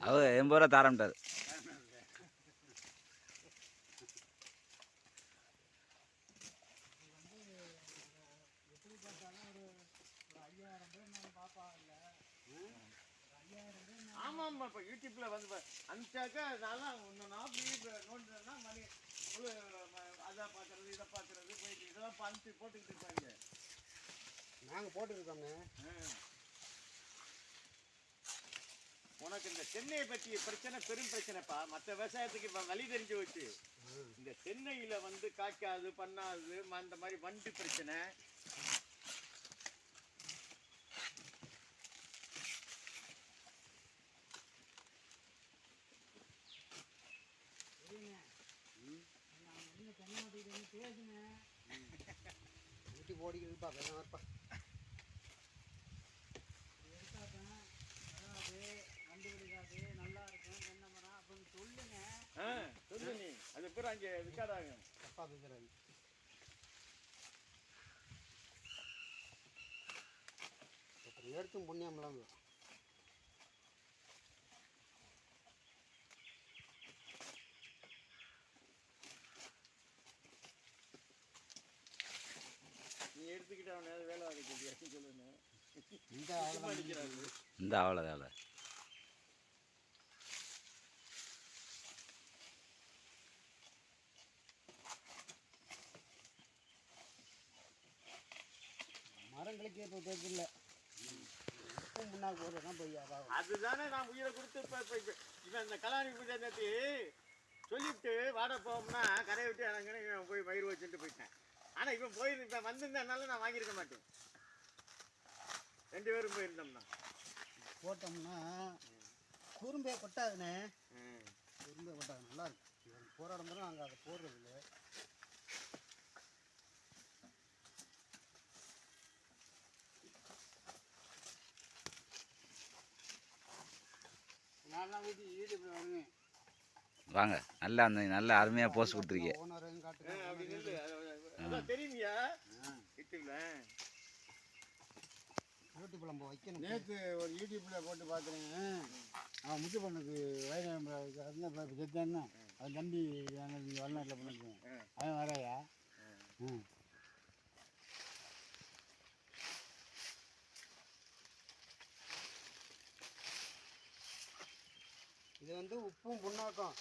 அவர் எண்பது ரூபா தரம்ட்டார் ஆமா ஆமா இப்ப யூடியூப்ல வந்து அனுப்பிச்சாக்கா அதெல்லாம் ஒன்று நாற்பது நோண்டுனா மணி அதை பார்க்கறது இதை பார்க்கறது போயிட்டு இதெல்லாம் இப்ப அனுப்பி போட்டுக்கிட்டு இருப்பாங்க. நாங்கள் ஆ. உனக்கு இந்த தென்னையை பற்றி பிரச்சனை பெரும் பிரச்சனைப்பா. மற்ற விவசாயத்துக்கு இப்போ வழி தெரிஞ்சு வச்சு இந்த தென்னையில வந்து காய்க்காது பண்ணாது அந்த மாதிரி வண்டு பிரச்சனை. ஊட்டி போடிக்கிறதுப்பா வேணாம் அங்கே விற்காதாங்க தப்பா பேசுறாங்க அப்புறம் எடுத்தும் புண்ணியம்லாம் நீ எடுத்துக்கிட்டு அவனை வேலை வாங்க சொல்லணும் இந்த அவ்வளோதான் இந்த அவ்வளோ மரங்களுக்கே இப்போ இல்லை இப்போ முன்னாடி போகிறது தான் போய் அதுதானே நான் உயிரை கொடுத்து இப்போ இப்போ இப்போ இவன் இந்த கலாணி பூஜை நேற்று சொல்லிவிட்டு வாட போவோம்னா கரையை விட்டு இறங்குன்னு இவன் போய் பயிர் வச்சுட்டு போயிட்டேன். ஆனால் இவன் போயிரு இப்போ வந்திருந்தனால நான் வாங்கியிருக்க மாட்டேன். ரெண்டு பேரும் போயிருந்தோம்னா. போட்டோம்னா குறும்பே கொட்டாதுண்ணே. குறும்பே கொட்டாது நல்லா இருக்கு. போராடும் நாங்கள் அதை போடுறது இல்லை நான் வீட்டு யூடியூப்ல வருவேன் வாங்க நல்லா அந்த நல்ல அருமையாக போஸ்ட் கொடுத்துருக்கீங்க. நேற்று ஒரு யூடியூப்பில் போட்டு பார்க்குறேன் அவன் முத்து பண்ணுக்கு வயது செத்தான்னா அவன் தம்பி இங்கே வளநாட்டில் பண்ணுக்கு அவன் வரையா? ம். இது வந்து உப்பும் புண்ணாக்கம்.